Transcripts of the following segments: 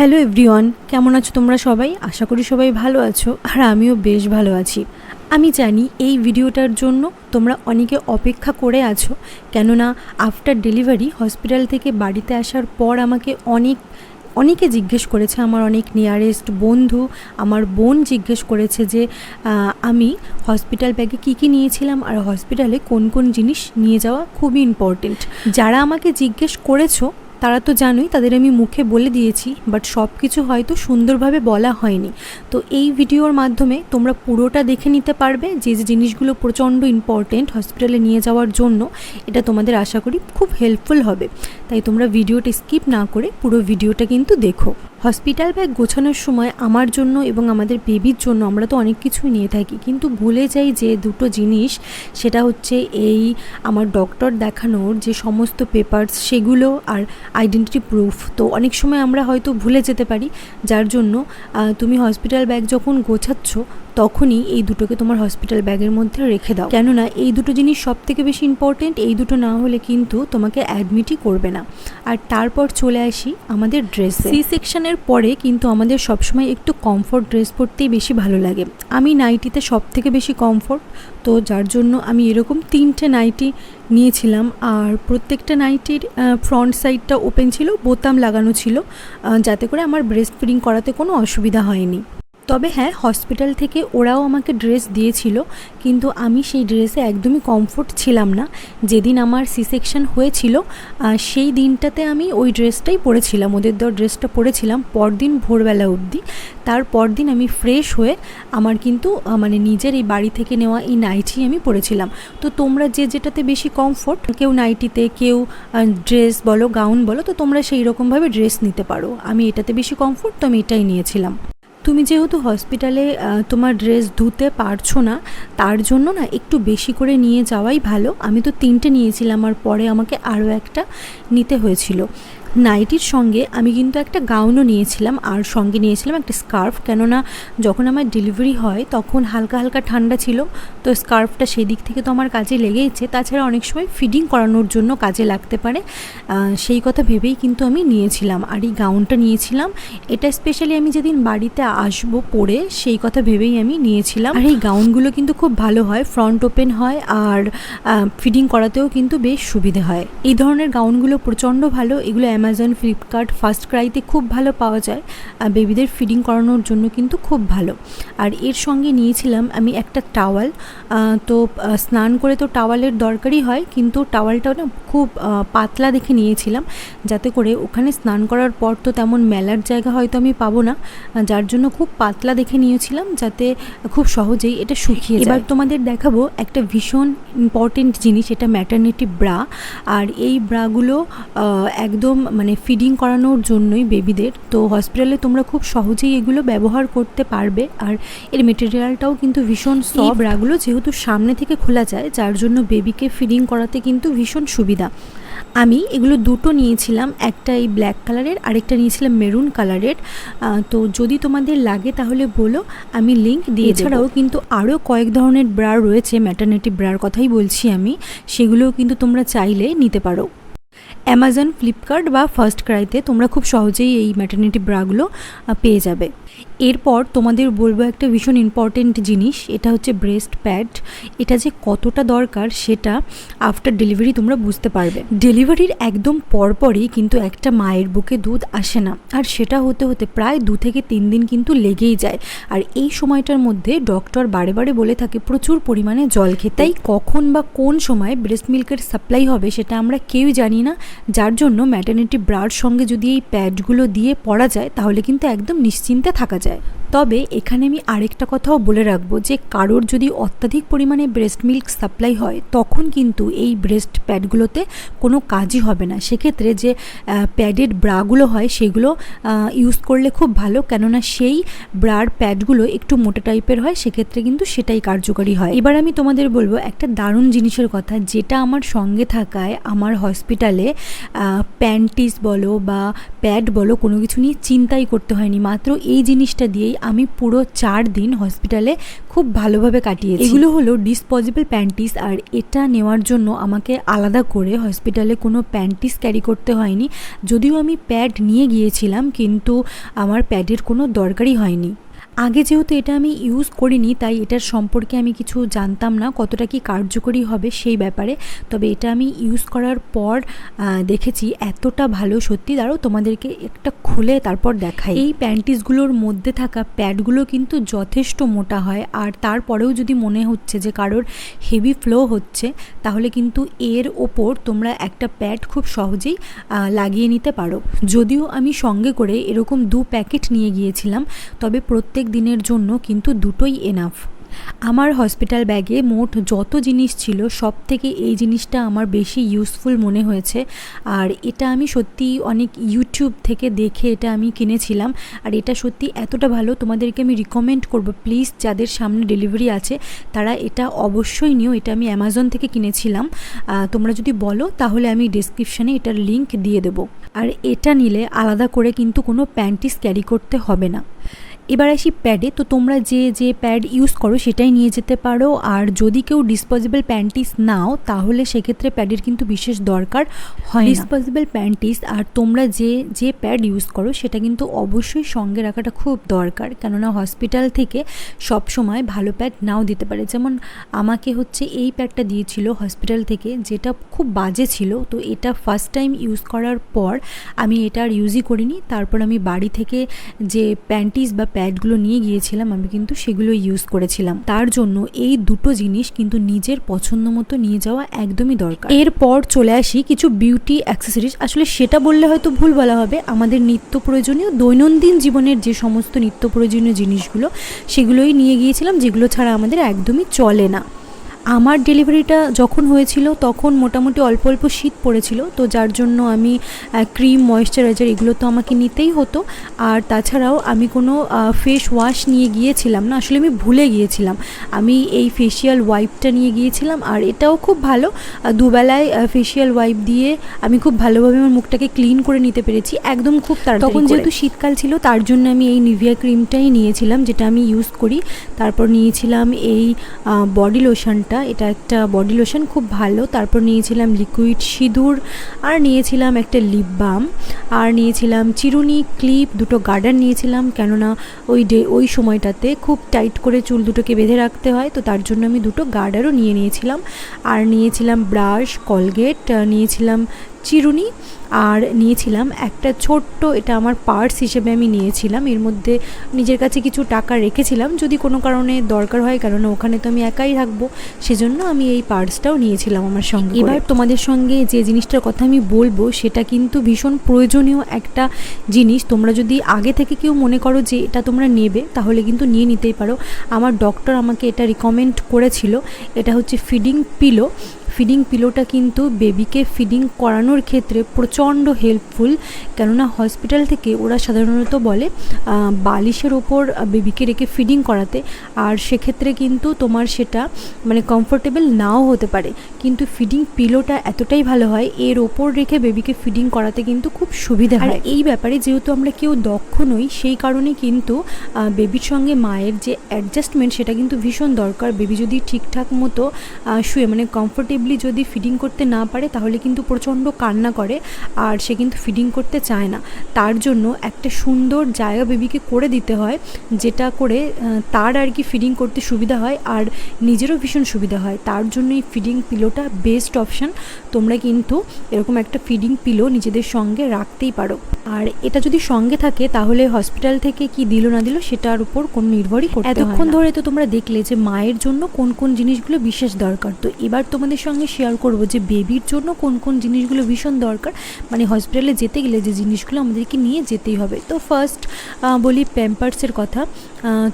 Hello everyone কেমন আছো তোমরা সবাই? আশা করি সবাই ভালো আছো, আর আমিও বেশ ভালো আছি। আমি জানি এই ভিডিওটার জন্য তোমরা অনেকে অপেক্ষা করে আছো, কেননা আফটার ডেলিভারি হসপিটাল থেকে বাড়িতে আসার পর আমাকে অনেক, অনেকে জিজ্ঞেস করেছে, আমার অনেক নিয়ারেস্ট বন্ধু, আমার বোন জিজ্ঞেস করেছে যে আমি হসপিটাল ব্যাগে কী কী নিয়েছিলাম, আর হসপিটালে কোন কোন জিনিস নিয়ে যাওয়া খুবই ইম্পর্টেন্ট যারা আমাকে জিজ্ঞেস করেছ তারা তো জানোই, তাদের আমি মুখে বলে দিয়েছি বাট সব কিছু হয়তো সুন্দরভাবে বলা হয়নি। তো এই ভিডিওর মাধ্যমে তোমরা পুরোটা দেখে নিতে পারবে যে যে জিনিসগুলো প্রচণ্ড ইম্পর্টেন্ট হসপিটালে নিয়ে যাওয়ার জন্য, এটা তোমাদের আশা করি খুব হেল্পফুল হবে। তাই তোমরা ভিডিওটা স্কিপ না করে পুরো ভিডিওটা কিন্তু দেখো। হসপিটাল ব্যাগ গোছানোর সময় আমার জন্য এবং আমাদের বেবির জন্য আমরা তো অনেক কিছুই নিয়ে থাকি। কিন্তু ভুলে যাই যে দুটো জিনিস, সেটা হচ্ছে এই আমার ডক্টর দেখানোর যে সমস্ত পেপারস সেগুলো আর আইডেন্টিটি প্রুফ তো অনেক সময় আমরা হয়তো ভুলে যেতে পারি। যার জন্য তুমি হসপিটাল ব্যাগ যখন গোছাচ্ছ তখনই এই দুটোকে তোমার হসপিটাল ব্যাগের মধ্যে রেখে দাও। কেননা এই দুটো জিনিস সব থেকে বেশি ইম্পর্টেন্ট এই দুটো না হলে কিন্তু তোমাকে অ্যাডমিটই করবে না। আর তারপর চলে আসি আমাদের ড্রেস সি সেকশনের পরে কিন্তু আমাদের সবসময় একটু কমফোর্ট ড্রেস পরতেই বেশি ভালো লাগে। আমি নাইটিতে সব থেকে বেশি কমফোর্ট তো যার জন্য আমি এরকম তিনটে নাইটি নিয়েছিলাম। আর প্রত্যেকটা নাইটির ফ্রন্ট সাইডটা ওপেন ছিল, বোতাম লাগানো ছিল যাতে করে আমার ব্রেস্ট ফিডিং করাতে কোনো অসুবিধা হয়নি। তবে হ্যাঁ হসপিটাল থেকে ওরাও আমাকে ড্রেস দিয়েছিল, কিন্তু আমি সেই ড্রেসে একদমই কমফোর্ট ছিলাম না। যেদিন আমার সি সেকশন হয়েছিল সেই দিনটাতে আমি ওই ড্রেসটাই পরেছিলাম, ওদের দেওয়া ড্রেসটা পরেছিলাম পরদিন ভোরবেলা অবধি। তার পরদিন আমি ফ্রেশ হয়ে আমার কিন্তু মানে নিজের এই বাড়ি থেকে নেওয়া এই নাইটি আমি পরেছিলাম। তো তোমরা যে যেটাতে বেশি কমফোর্ট কেউ নাইটিতে কেউ ড্রেস বলো গাউন বলো, তো তোমরা সেই রকমভাবে ড্রেস নিতে পারো। আমি এটাতে বেশি কমফোর্ট তো আমি এটাই নিয়েছিলাম। তুমি যেহেতু হসপিটালে তোমার ড্রেস ধুতে পারছ না, তার জন্য না একটু বেশি করে নিয়ে যাওয়াই ভালো। আমি তো তিনটে নিয়েছিলাম আর পরে আমাকে আরও একটা নিতে হয়েছিল। নাইটির সঙ্গে আমি কিন্তু একটা গাউনও নিয়েছিলাম, আর সঙ্গে নিয়েছিলাম একটা স্কার্ফ। কেননা যখন আমার ডেলিভারি হয় তখন হালকা হালকা ঠান্ডা ছিল, তো স্কার্ফটা সেই দিক থেকে তো আমার কাজে লেগেইছে। তাছাড়া অনেক সময় ফিডিং করানোর জন্য কাজে লাগতে পারে। সেই কথা ভেবেই কিন্তু আমি নিয়েছিলাম, আর এই গাউনটা নিয়েছিলাম। এটা স্পেশালি আমি যেদিন বাড়িতে আসব পরে সেই কথা ভেবেই আমি নিয়েছিলাম। আর এই গাউনগুলো কিন্তু খুব ভালো হয়, ফ্রন্ট ওপেন হয়, আর ফিডিং করাতেও কিন্তু বেশ সুবিধে হয়। এই ধরনের গাউনগুলো প্রচণ্ড ভালো, এগুলো অ্যামাজন ফ্লিপকার্ট ফার্স্ট ক্রাইতে খুব ভালো পাওয়া যায়। আর বেবিদের ফিডিং করানোর জন্য কিন্তু খুব ভালো। আর এর সঙ্গে নিয়েছিলাম আমি একটা টাওয়াল তো স্নান করে তো টাওয়ালের দরকারই হয়, কিন্তু টাওয়ালটাও না খুব পাতলা দেখে নিয়েছিলাম। যাতে করে ওখানে স্নান করার পর তো তেমন মেলার জায়গা হয়তো আমি পাবো না। যার জন্য খুব পাতলা দেখে নিয়েছিলাম, যাতে খুব সহজেই এটা শুকিয়ে এবার তোমাদের দেখাবো একটা ভীষণ ইম্পর্টেন্ট জিনিস, এটা ম্যাটারনিটি ব্রা আর এই ব্রাগুলো একদম মানে ফিডিং করানোর জন্যই বেবিদের তো হসপিটালে তোমরা খুব সহজেই এগুলো ব্যবহার করতে পারবে। আর এর মেটেরিয়ালটাও কিন্তু ভীষণ সব ব্রাগুলো যেহেতু সামনে থেকে খোলা যায় যার জন্য বেবিকে ফিডিং করাতে কিন্তু ভীষণ সুবিধা। আমি এগুলো দুটো নিয়েছিলাম একটা এই ব্ল্যাক কালারের আরেকটা নিয়েছিলাম মেরুন কালারের তো যদি তোমাদের লাগে তাহলে বলো আমি লিঙ্ক দিয়ে এছাড়াও কিন্তু আরও কয়েক ধরনের ব্রা রয়েছে ম্যাটার্নিটি ব্রার কথাই বলছি আমি। সেগুলোও কিন্তু তোমরা চাইলে নিতে পারো। অ্যামাজন ফ্লিপকার্ট বা ফার্স্ট ক্রাইতে তোমরা খুব সহজেই এই ম্যাটার্নিটি ব্রাগুলো পেয়ে যাবে। এরপর তোমাদের বলব একটা ভীষণ ইম্পর্টেন্ট জিনিস, এটা হচ্ছে ব্রেস্ট প্যাড এটা যে কতটা দরকার সেটা আফটার ডেলিভারি তোমরা বুঝতে পারবে। ডেলিভারির একদম পরপরই কিন্তু একটা মায়ের বুকে দুধ আসে না। আর সেটা হতে হতে প্রায় দু থেকে তিন দিন কিন্তু লেগেই যায়। আর এই সময়টার মধ্যে ডক্টর বারে বারে বলে থাকে, প্রচুর পরিমাণে জল খেতে। তাই কখন বা কোন সময় ব্রেস্ট মিল্কের সাপ্লাই হবে সেটা আমরা কেউই জানি না। যার জন্য ম্যাটার্নিটি ব্রার সঙ্গে যদি এই প্যাডগুলো দিয়ে পড়া যায়, তাহলে কিন্তু একদম নিশ্চিন্তে থাকা যায়। তবে এখানে আমি আরেকটা কথাও বলে রাখব যে কারোর যদি অত্যাধিক পরিমাণে ব্রেস্ট মিল্ক সাপ্লাই হয়, তখন কিন্তু এই ব্রেস্ট প্যাডগুলোতে কোনো কাজই হবে না। সেক্ষেত্রে যে প্যাডেড ব্রাগুলো হয়, সেগুলো ইউজ করলে খুব ভালো। কেননা সেই ব্রার প্যাডগুলো একটু মোটা টাইপের হয়, সেক্ষেত্রে কিন্তু সেটাই কার্যকরী হয়। এবার আমি তোমাদের বলব একটা দারুণ জিনিসের কথা, যেটা আমার সঙ্গে থাকায় আমার হসপিটালে প্যান্টিস বলো বা প্যাড বলো কোনো কিছু নিয়ে চিন্তাই করতে হয়নি। মাত্র এই জিনিসটা দিয়েই আমি পুরো চার দিন হসপিটালে খুব ভালোভাবে কাটিয়েছি। এগুলো হলো ডিসপজিবল প্যান্টিস আর এটা নেওয়ার জন্য আমাকে আলাদা করে হসপিটালে কোনো প্যান্টিস ক্যারি করতে হয়নি। যদিও আমি প্যাড নিয়ে গিয়েছিলাম, কিন্তু আমার প্যাডের কোনো দরকারই হয়নি। আগে যেহেতু এটা আমি ইউজ করিনি, তাই এটার সম্পর্কে আমি কিছু জানতাম না, কতটা কি কার্যকরী হবে সেই ব্যাপারে। তবে এটা আমি ইউজ করার পর দেখেছি এতটা ভালো সত্যি। দাঁড়ো তোমাদেরকে একটা খুলে তারপর দেখাই। এই প্যান্টিসগুলোর মধ্যে থাকা প্যাডগুলো কিন্তু যথেষ্ট মোটা হয়। আর তারপরেও যদি মনে হচ্ছে যে কারোর হেভি ফ্লো হচ্ছে, তাহলে কিন্তু এর ওপর তোমরা একটা প্যাড খুব সহজেই লাগিয়ে নিতে পারো। যদিও আমি সঙ্গে করে এরকম দু প্যাকেট নিয়ে গিয়েছিলাম, তবে প্রত্যেক দিনের জন্য কিন্তু দুটোই এনাফ আমার হসপিটাল ব্যাগে মোট যত জিনিস ছিল সব থেকে এই জিনিসটা আমার বেশি ইউজফুল মনে হয়েছে। আর এটা আমি সত্যি অনেক ইউটিউব থেকে দেখে এটা আমি কিনেছিলাম। আর এটা সত্যি এতটা ভালো, তোমাদেরকে আমি রিকমেন্ড করব। প্লিজ যাদের সামনে ডেলিভারি আছে, তারা এটা অবশ্যই নিও। এটা আমি অ্যামাজন থেকে কিনেছিলাম। তোমরা যদি বলো, তাহলে আমি ডিসক্রিপশানে এটার লিংক দিয়ে দেবো। আর এটা নিলে আলাদা করে কিন্তু কোনো প্যান্টিস ক্যারি করতে হবে না। এবার আসি প্যাডে তো তোমরা যে যে প্যাড ইউজ করো সেটাই নিয়ে যেতে পারো। আর যদি কেউ ডিসপোজেবল প্যান্টিস নাও, তাহলে সেক্ষেত্রে প্যাডের কিন্তু বিশেষ দরকার হয় ডিসপোজেবল প্যান্টিস আর তোমরা যে যে প্যাড ইউজ করো, সেটা কিন্তু অবশ্যই সঙ্গে রাখাটা খুব দরকার। কেননা হসপিটাল থেকে সব সময় ভালো প্যাড নাও দিতে পারে। যেমন আমাকে হচ্ছে এই প্যাডটা দিয়েছিল হসপিটাল থেকে, যেটা খুব বাজে ছিল। তো এটা ফার্স্ট টাইম ইউজ করার পর আমি এটা আর ইউজই করিনি। তারপর আমি বাড়ি থেকে যে প্যান্টিস বা প্যাডগুলো নিয়ে গিয়েছিলাম, আমি কিন্তু সেগুলো ইউজ করেছিলাম। তার জন্য এই দুটো জিনিস কিন্তু নিজের পছন্দ মতো নিয়ে যাওয়া একদমই দরকার। এরপর চলে আসি কিছু বিউটি অ্যাক্সেসরিজ আসলে সেটা বললে হয়তো ভুল বলা হবে। আমাদের নিত্য প্রয়োজনীয় দৈনন্দিন জীবনের যে সমস্ত নিত্য প্রয়োজনীয় জিনিসগুলো, সেগুলোই নিয়ে গিয়েছিলাম, যেগুলো ছাড়া আমাদের একদমই চলে না। আমার ডেলিভারিটা যখন হয়েছিল তখন মোটামুটি অল্প অল্প শীত পড়েছিল। তো যার জন্য আমি ক্রিম ময়েশ্চারাইজার এগুলো তো আমাকে নিতেই হতো। আর তাছাড়াও আমি কোনো ফেস ওয়াশ নিয়ে গিয়েছিলাম না আসলে আমি ভুলে গিয়েছিলাম। আমি এই ফেসিয়াল ওয়াইপটা নিয়ে গিয়েছিলাম আর এটাও খুব ভালো। দুবেলায় ফেসিয়াল ওয়াইপ দিয়ে আমি খুব ভালোভাবে আমার মুখটাকে ক্লিন করে নিতে পেরেছি একদম খুব তাড়াতাড়ি তখন যেহেতু শীতকাল ছিল তার জন্য আমি এই নিভিয়া ক্রিমটাই নিয়েছিলাম যেটা আমি ইউজ করি। তারপর নিয়েছিলাম এই বডি লোশনটা এটা একটা বডি লোশন খুব ভালো। তারপর নিয়েছিলাম লিকুইড সিঁদুর, আর নিয়েছিলাম একটা লিপ বাম আর নিয়েছিলাম চিরুনি ক্লিপ দুটো গার্ডার নিয়েছিলাম। কেননা ওই ডে, ওই সময়টাতে খুব টাইট করে চুল দুটোকে বেঁধে রাখতে হয়, তো তার জন্য আমি দুটো গার্ডারও নিয়ে নিয়েছিলাম। আর নিয়েছিলাম ব্রাশ কলগেট নিয়েছিলাম চিরুনি, আর নিয়েছিলাম একটা ছোট্ট, এটা আমার পার্স হিসেবে আমি নিয়েছিলাম। এর মধ্যে নিজের কাছে কিছু টাকা রেখেছিলাম, যদি কোনো কারণে দরকার হয়, কেননা ওখানে তো আমি একাই থাকব, সেজন্য আমি এই পার্সটাও নিয়েছিলাম আমার সঙ্গে এবার তোমাদের সঙ্গে যে জিনিসটার কথা আমি বলব, সেটা কিন্তু ভীষণ প্রয়োজনীয় একটা জিনিস। তোমরা যদি আগে থেকে কেউ মনে করো যে এটা তোমরা নেবে, তাহলে কিন্তু নিয়ে নিতেই পারো। আমার ডক্টর আমাকে এটা রিকমেন্ড করেছিল, এটা হচ্ছে ফিডিং পিলো ফিডিং পিলোটা কিন্তু বেবিকে ফিডিং করানোর ক্ষেত্রে প্রচণ্ড হেল্পফুল কেননা হসপিটাল থেকে ওরা সাধারণত বলে বালিশের ওপর বেবিকে রেখে ফিডিং করাতে। আর সেক্ষেত্রে কিন্তু তোমার সেটা মানে কমফোর্টেবল নাও হতে পারে। কিন্তু ফিডিং পিলোটা এতটাই ভালো হয় এর ওপর রেখে বেবিকে ফিডিং করাতে কিন্তু খুব সুবিধা হয়। এই ব্যাপারে যেহেতু আমরা কেউ দক্ষ নই সেই কারণে কিন্তু বেবির সঙ্গে মায়ের যে অ্যাডজাস্টমেন্ট সেটা কিন্তু ভীষণ দরকার। বেবি যদি ঠিকঠাক মতো শুয়ে মানে কমফোর্টেবলি যদি ফিডিং করতে না পারে, তাহলে কিন্তু প্রচণ্ড কান্না করে, আর সে কিন্তু ফিডিং করতে চায় না। তার জন্য একটা সুন্দর জায়গা বেবিকে করে দিতে হয়, যেটা করে তার আর কি ফিডিং করতে সুবিধা হয়, আর নিজেরও ভীষণ সুবিধা হয়। তার জন্য এই ফিডিং পিলোটা বেস্ট অপশান তোমরা কিন্তু এরকম একটা ফিডিং পিলো নিজেদের সঙ্গে রাখতেই পারো। আর এটা যদি সঙ্গে থাকে, তাহলে হসপিটাল থেকে কি দিল না দিল, সেটার উপর কোনো নির্ভরই করতে এতক্ষণ ধরে তো তোমরা দেখলে যে মায়ের জন্য কোন কোন জিনিসগুলো বিশেষ দরকার। তো এবার তোমাদের সঙ্গে শেয়ার করব যে বেবির জন্য কোন কোন জিনিসগুলো ভীষণ দরকার। মানে হসপিটালে যেতে গেলে যে জিনিসগুলো আমাদেরকে নিয়ে যেতেই হবে। তো ফার্স্ট বলি প্যাম্পার্সের কথা।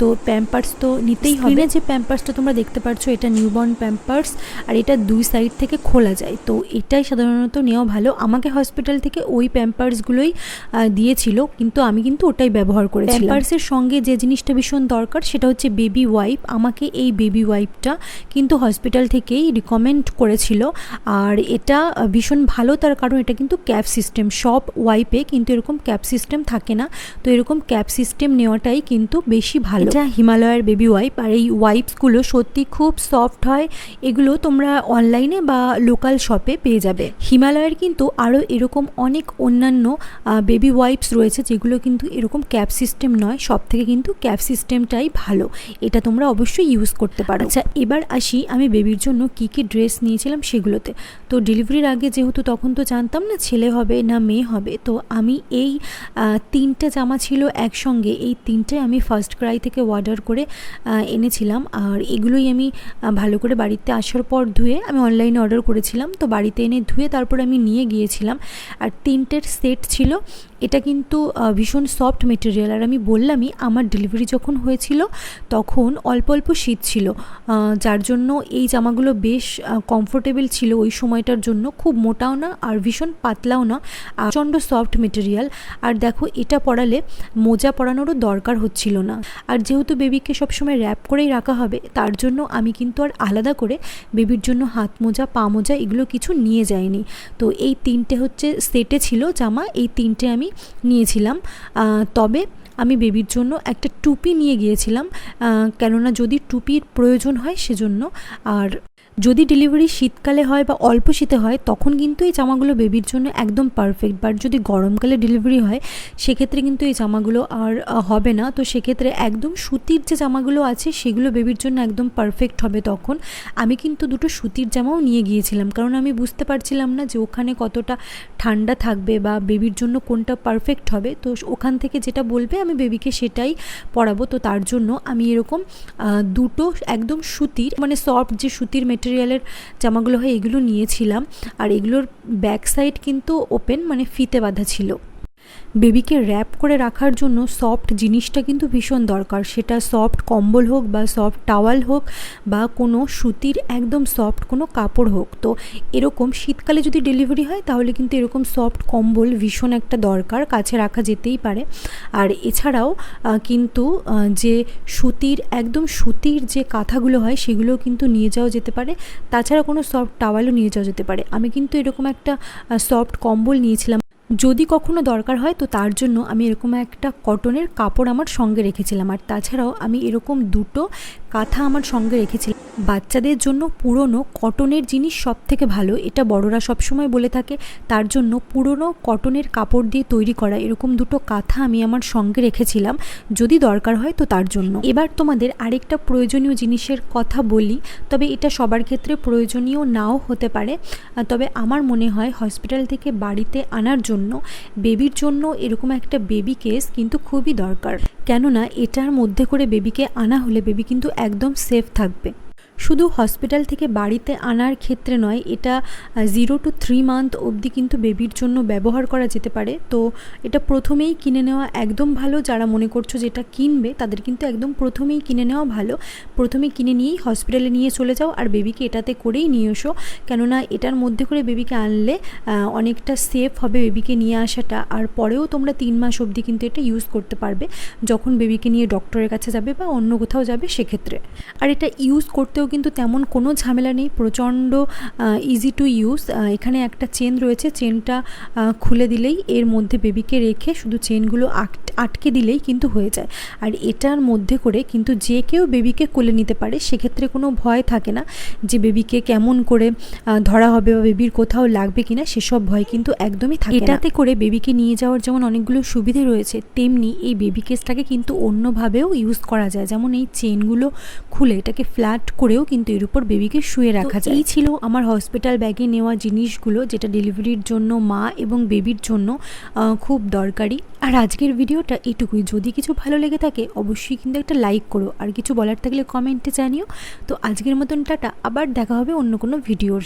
তো প্যাম্পার্স তো নিতেই হবে। যে প্যাম্পার্সটা তোমরা দেখতে পাচ্ছ এটা নিউবর্ন প্যাম্পার্স আর এটা দুই সাইড থেকে খোলা যায়। তো এটাই সাধারণত নেওয়া ভালো। আমাকে হসপিটাল থেকে ওই প্যাম্পার্সগুলোই দিয়েছিল। কিন্তু আমি কিন্তু ওটাই ব্যবহার করেছি প্যাম্পার্সের সঙ্গে যে জিনিসটা ভীষণ দরকার সেটা হচ্ছে বেবি ওয়াইপ আমাকে এই বেবি ওয়াইপটা কিন্তু হসপিটাল থেকেই রিকমেন্ড করে করেছিল। আর এটা ভীষণ ভালো তার কারণ এটা কিন্তু ক্যাপ সিস্টেম। সব ওয়াইপে কিন্তু এরকম ক্যাপ সিস্টেম থাকে না। তো এরকম ক্যাপ সিস্টেম নেওয়াটাই কিন্তু বেশি ভালো। এটা হিমালয়ের বেবি ওয়াইপ আর এই ওয়াইপসগুলো সত্যি খুব সফট হয়। এগুলো তোমরা অনলাইনে বা লোকাল শপে পেয়ে যাবে। হিমালয়ের কিন্তু আরও এরকম অনেক অন্যান্য বেবি ওয়াইপস রয়েছে যেগুলো কিন্তু এরকম ক্যাপ সিস্টেম নয়। সব থেকে কিন্তু ক্যাপ সিস্টেমটাই ভালো। এটা তোমরা অবশ্যই ইউজ করতে পারো। আচ্ছা এবার আসি আমি বেবির জন্য কী কী ড্রেস নিয়েছিলাম সেগুলোতে। তো ডেলিভারির আগে যেহেতু তখন তো জানতাম না ছেলে হবে না মেয়ে হবে, তো আমি এই তিনটে জামা ছিল একসঙ্গে, এই তিনটে আমি ফার্স্ট ক্রাই থেকে অর্ডার করে এনেছিলাম। আর এগুলোই আমি ভালো করে বাড়িতে আসার পর ধুয়ে আমি অনলাইনে অর্ডার করেছিলাম। তো বাড়িতে এনে ধুয়ে তারপর আমি নিয়ে গিয়েছিলাম। আর তিনটের সেট ছিল এটা কিন্তু ভীষণ সফট মেটেরিয়াল আর আমি বললামই, আমার ডেলিভারি যখন হয়েছিল, তখন অল্প অল্প শীত ছিল। যার জন্য এই জামাগুলো বেশ কমফোর্টেবল ছিল ওই সময়টার জন্য। খুব মোটাও না, আর ভীষণ পাতলাও না প্রচণ্ড সফট মেটেরিয়াল আর দেখো, এটা পরালে মোজা পরানোরও দরকার হচ্ছিল না। আর যেহেতু বেবিকে সবসময় র্যাপ করেই রাখা হবে, তার জন্য আমি কিন্তু আর আলাদা করে বেবির জন্য হাত মোজা, পা মোজা এগুলো কিছু নিয়ে যাইনি। তো এই তিনটে হচ্ছে সেটে ছিল জামা, এই তিনটে আমি নিয়েছিলাম। তবে আমি বেবির জন্য একটা টুপি নিয়ে গিয়েছিলাম। কেননা যদি টুপির প্রয়োজন হয় সেজন্য। আর যদি ডেলিভারি শীতকালে হয় বা অল্প শীতে হয়, তখন কিন্তু এই জামাগুলো বেবির জন্য একদম পারফেক্ট বাট যদি গরমকালে ডেলিভারি হয়, সেক্ষেত্রে কিন্তু এই জামাগুলো আর হবে না। তো সেক্ষেত্রে একদম সুতির যে জামাগুলো আছে, সেগুলো বেবির জন্য একদম পারফেক্ট হবে তখন। আমি কিন্তু দুটো সুতির জামাও নিয়ে গিয়েছিলাম, কারণ আমি বুঝতে পারছিলাম না যে ওখানে কতটা ঠান্ডা থাকবে বা বেবির জন্য কোনটা পারফেক্ট হবে। তো ওখান থেকে যেটা বলবে, আমি বেবিকে সেটাই পরাবো। তো তার জন্য আমি এরকম দুটো একদম সুতির মানে সফট যে সুতির মেটেরিয়াল মেটেরিয়ালের জামাগুলো হয়, এগুলো নিয়েছিলাম। আর এগুলোর ব্যাক সাইড কিন্তু ওপেন মানে ফিতে বাঁধা ছিল। বেবিকে র্যাপ করে রাখার জন্য সফট জিনিসটা কিন্তু ভীষণ দরকার। সেটা সফট কম্বল হোক বা সফট টাওয়াল হোক বা কোনো সুতির একদম সফট কোনো কাপড় হোক। তো এরকম শীতকালে যদি ডেলিভারি হয়, তাহলে কিন্তু এরকম সফট কম্বল ভীষণ একটা দরকার, কাছে রাখা যেতেই পারে। আর এছাড়াও কিন্তু যে সুতির, একদম সুতির যে কাঁথাগুলো হয়, সেগুলোও কিন্তু নিয়ে যাওয়া যেতে পারে। তাছাড়া কোনো সফট টাওয়ালও নিয়ে যাওয়া যেতে পারে। আমি কিন্তু এরকম একটা সফট কম্বল নিয়েছিলাম। যদি কখনো দরকার হয়, তো তার জন্য আমি এরকম একটা কটনের কাপড় আমার সঙ্গে রেখেছিলাম। আর তাছাড়াও আমি এরকম দুটো কাঁথা আমার সঙ্গে রেখেছিলাম বাচ্চাদের জন্য পুরনো কটনের জিনিস সব থেকে ভালো, এটা বড়রা সবসময় বলে থাকে, তার জন্য পুরনো কটনের কাপড় দিয়ে তৈরি করা। এরকম দুটো কাঁথা আমি আমার সঙ্গে রেখেছিলাম, যদি দরকার হয় তো তার জন্য। এবার তোমাদের আরেকটা প্রয়োজনীয় জিনিসের কথা বলি, তবে এটা সবার ক্ষেত্রে প্রয়োজনীয় নাও হতে পারে। তবে আমার মনে হয় হসপিটাল থেকে বাড়িতে আনার জন্য, বেবির জন্য এরকম একটা বেবি কেস কিন্তু খুবই দরকার। কেননা এটার মধ্যে করে বেবিকে আনা হলে বেবি কিন্তু একদম সেফ থাকবে। শুধু হসপিটাল থেকে বাড়িতে আনার ক্ষেত্রে নয়, এটা জিরো টু থ্রি মান্থ অবধি কিন্তু বেবির জন্য ব্যবহার করা যেতে পারে। তো এটা প্রথমেই কিনে নেওয়া একদম ভালো। যারা মনে করছ যেটা কিনবে, তাদের কিন্তু একদম প্রথমেই কিনে নেওয়া ভালো। প্রথমে কিনে নিয়েই হসপিটালে নিয়ে চলে যাও আর বেবিকে এটাতে করেই নিয়ে এসো। কেননা এটার মধ্যে করে বেবিকে আনলে অনেকটা সেফ হবে বেবিকে নিয়ে আসাটা। আর পরেও তোমরা তিন মাস অবধি কিন্তু এটা ইউজ করতে পারবে। যখন বেবিকে নিয়ে ডক্টরের কাছে যাবে বা অন্য কোথাও যাবে সেক্ষেত্রে। আর এটা ইউজ করতেও কিন্তু তেমন কোনো ঝামেলা নেই। প্রচণ্ড ইজি টু ইউজ এখানে একটা চেন রয়েছে। চেনটা খুলে দিলেই এর মধ্যে বেবিকে রেখে শুধু চেনগুলো আটকে দিলেই কিন্তু হয়ে যায়। আর এটার মধ্যে করে কিন্তু যে কেউ বেবিকে কোলে নিতে পারে সেক্ষেত্রে কোনো ভয় থাকে না যে বেবিকে কেমন করে ধরা হবে বা বেবির কোথাও লাগবে কিনা সেসব ভয় কিন্তু একদমই থাকে এটাতে করে বেবিকে নিয়ে যাওয়ার যেমন অনেকগুলো সুবিধে রয়েছে তেমনি এই বেবি কেসটাকে কিন্তু অন্যভাবেও ইউজ করা যায়। যেমন এই চেনগুলো খুলে এটাকে ফ্ল্যাট করেও কিন্তু এর উপর বেবিকে শুয়ে রাখা যায়। এই ছিল আমার হসপিটাল ব্যাগে নেওয়া জিনিসগুলো যেটা ডেলিভারির জন্য মা এবং বেবির জন্য খুব দরকারি। আর আজকের ভিডিওটা এটুকুই। যদি কিছু ভালো লেগে থাকে, অবশ্যই কিন্তু একটা লাইক করো। আর কিছু বলার থাকলে কমেন্টে জানিও। তো আজকের মতন টাটা। আবার দেখা হবে অন্য কোনো ভিডিওর